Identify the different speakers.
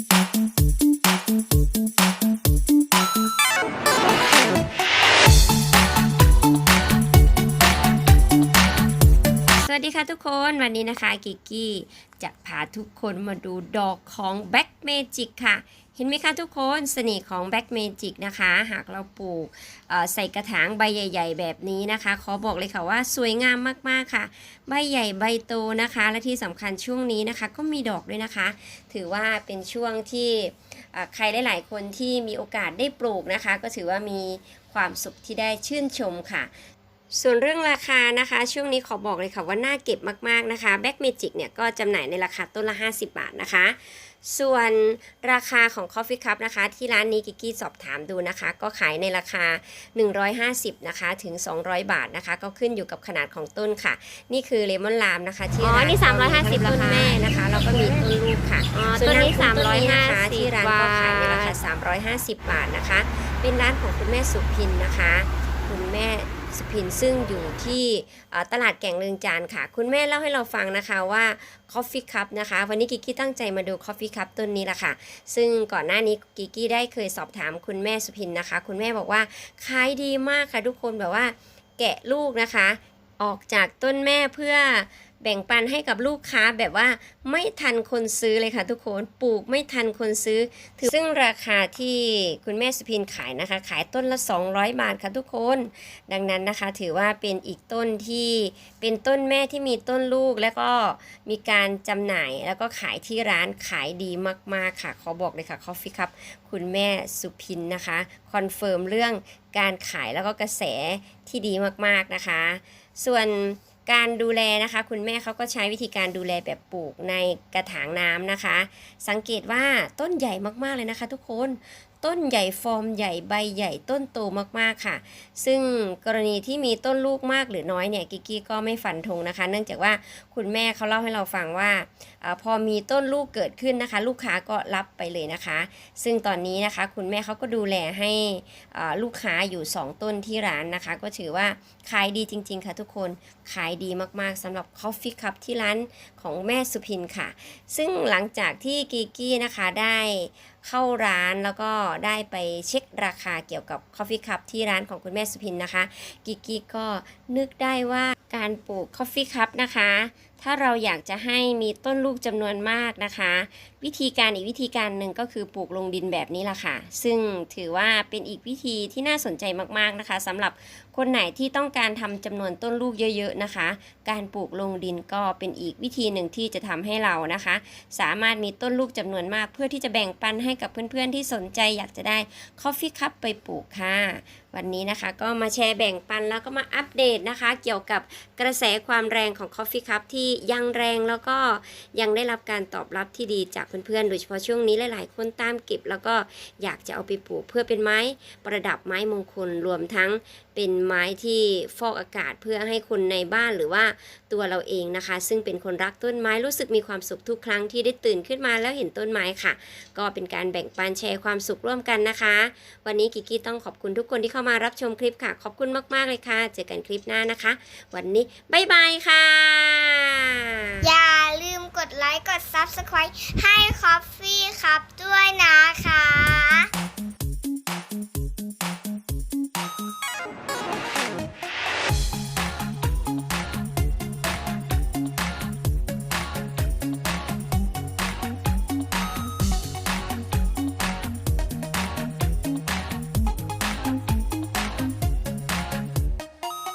Speaker 1: thank you วัสดีค่ะทุกคนวันนี้นะคะกิกกี้จะพาทุกคนมาดูดอกของ Black Magic ค่ะ เห็นไหมคะทุกคนเสน่ห์ของ Black Magic นะคะ หากเราปลูกใส่กระถางใบใหญ่ ๆ แบบนี้นะคะ ขอบอกเลยค่ะว่าสวยงามมากๆค่ะ ใบใหญ่ใบโตนะคะ และที่สำคัญช่วงนี้นะคะ ก็มีดอกด้วยนะคะ ถือว่าเป็นช่วงที่ใครหลายๆคนที่มีโอกาสได้ปลูกนะคะ ก็ถือว่ามีความสุขที่ได้ชื่นชมค่ะ ส่วนเรื่องราคานะคะ ช่วงนี้ขอบอกเลยค่ะว่าน่าเก็บมาก ๆ นะคะ Black Magic เนี่ยก็จำหน่ายในราคาต้นละ 50 บาทนะคะ ส่วนราคาของ Coffee Cup นะคะ ที่ร้านนี้กิกกี้สอบถามดูนะคะ ก็ขายในราคา 150 นะคะ ถึง 200 บาทนะคะ ก็ขึ้นอยู่กับขนาดของต้นค่ะ นี่คือเลมอนลามนะคะที่
Speaker 2: อ๋อ
Speaker 1: ร้าน
Speaker 2: นี่
Speaker 1: ก็มี
Speaker 2: 350
Speaker 1: ทั้งต้น
Speaker 2: ราคา
Speaker 1: แม่นะคะแล้วก็มีต้นลูกค่ะ
Speaker 2: อ๋อ
Speaker 1: ส่วน
Speaker 2: ต้นนี้า
Speaker 1: งคุณต้นนี้นะคะ
Speaker 2: 350
Speaker 1: ที่ร้านก็ขายในราคา 350 บาทนะคะ เป็นร้านของคุณแม่สุพินนะคะ คุณแม่สุพินซึ่งอยู่ที่ตลาดแก่งเรืองจานค่ะ คุณแม่เล่าให้เราฟังนะคะว่า Coffee Cup นะคะ วันนี้กิกกี้ตั้งใจมาดู Coffee Cup ต้นนี้ละค่ะ ซึ่งก่อนหน้านี้กิกกี้ได้เคยสอบถามคุณแม่สุพินนะคะ คุณแม่บอกว่าขายดีมากค่ะทุกคนแบบว่าแกะลูกนะคะ ออกจากต้นแม่เพื่อ แบ่งปันให้กับลูกค้าแบบว่าไม่ทันคนซื้อเลยค่ะทุกคนปลูกไม่ทันคนซื้อถือซึ่งราคาที่คุณแม่สุพินขายนะคะ ขายต้นละ 200 บาทค่ะทุกคน ดังนั้นนะคะ ถือว่าเป็นอีกต้นที่เป็นต้นแม่ที่มีต้นลูก แล้วก็มีการจำหน่ายแล้วก็ขายที่ร้านขายดีมากๆค่ะขอบอกเลยค่ะ Coffee Cup คุณแม่สุพินนะคะคอนเฟิร์มเรื่องการขายแล้วก็กระแสที่ดีมากๆนะคะ ส่วน การดูแลนะคะ คุณแม่เขาก็ใช้วิธีการดูแลแบบปลูกในกระถางน้ำนะคะ สังเกตว่าต้นใหญ่มากๆเลยนะคะ ทุกคน ต้นใหญ่ฟอร์มใหญ่ใบใหญ่ต้นโตมากๆค่ะ ซึ่งกรณีที่มีต้นลูกมากหรือน้อยเนี่ยกิกกี้ก็ไม่ฟันธงนะคะ เนื่องจากว่าคุณแม่เขาเล่าให้เราฟังว่าอพอมีต้นลูกเกิดขึ้นนะคะ ลูกค้าก็รับไปเลยนะคะ ซึ่งตอนนี้นะคะคุณแม่เขาก็ดูแลให้ลูกค้าอยู่ 2 ต้นที่ร้านนะคะ ก็ถือว่าขายดีจริง ๆ ค่ะทุกคนขายดีมากๆสำหรับ Coffee Cup ที่ร้านของแม่สุพินค่ะ ซึ่งหลังจากที่กิกกี้นะคะได้ เข้าร้านแล้วก็ได้ไปเช็คราคาเกี่ยวกับ Coffee Cup ที่ร้านของคุณแม่สุพินนะคะ กิกกี้ก็นึกได้ว่าการปลูก Coffee Cup นะคะถ้าเราอยากจะให้มีต้นลูกจำนวนมากนะคะ วิธีการอีกวิธีการหนึ่งก็คือปลูกลงดินแบบนี้ล่ะค่ะ ซึ่งถือว่าเป็นอีกวิธีที่น่าสนใจมากๆนะคะสำหรับคนไหนที่ต้องการทำจำนวนต้นลูกเยอะ ๆนะคะ การปลูกลงดินก็เป็นอีกวิธีหนึ่งที่จะทำให้เรานะคะ สามารถมีต้นลูกจำนวนมากเพื่อที่จะแบ่งปันให้กับเพื่อนๆที่สนใจอยากจะได้ Coffee Cup ไปปลูกค่ะ วันนี้นะคะก็มาแชร์แบ่งปันแล้วก็มาอัปเดตนะคะ เกี่ยวกับกระแสความแรงของ Coffee Cup ที่ยังแรงแล้วก็ยังได้รับการตอบรับที่ดีจากเพื่อนๆ โดยเฉพาะช่วงนี้หลายๆ คนตามเก็บ แล้วก็อยากจะเอาไปปลูกเพื่อเป็นไม้ประดับไม้มงคลรวมทั้งเป็นไม้ที่ฟอกอากาศเพื่อให้คนในบ้านหรือว่าตัวเราเองนะคะ ซึ่งเป็นคนรักต้นไม้รู้สึกมีความสุขทุกครั้งที่ได้ตื่นขึ้นมาแล้วเห็นต้นไม้ค่ะ ก็เป็นการแบ่งปันแชร์ความสุขร่วมกันนะคะ วันนี้กิกกี้ต้องขอบคุณทุกคนที่เข้ามารับชมคลิปค่ะ ขอบคุณมากๆเลยค่ะ เจอกันคลิปหน้านะคะ วันนี้บ๊ายบายค่ะ
Speaker 3: อย่าลืมกดไลค์ กด Subscribe ให้คอฟฟี่ครับ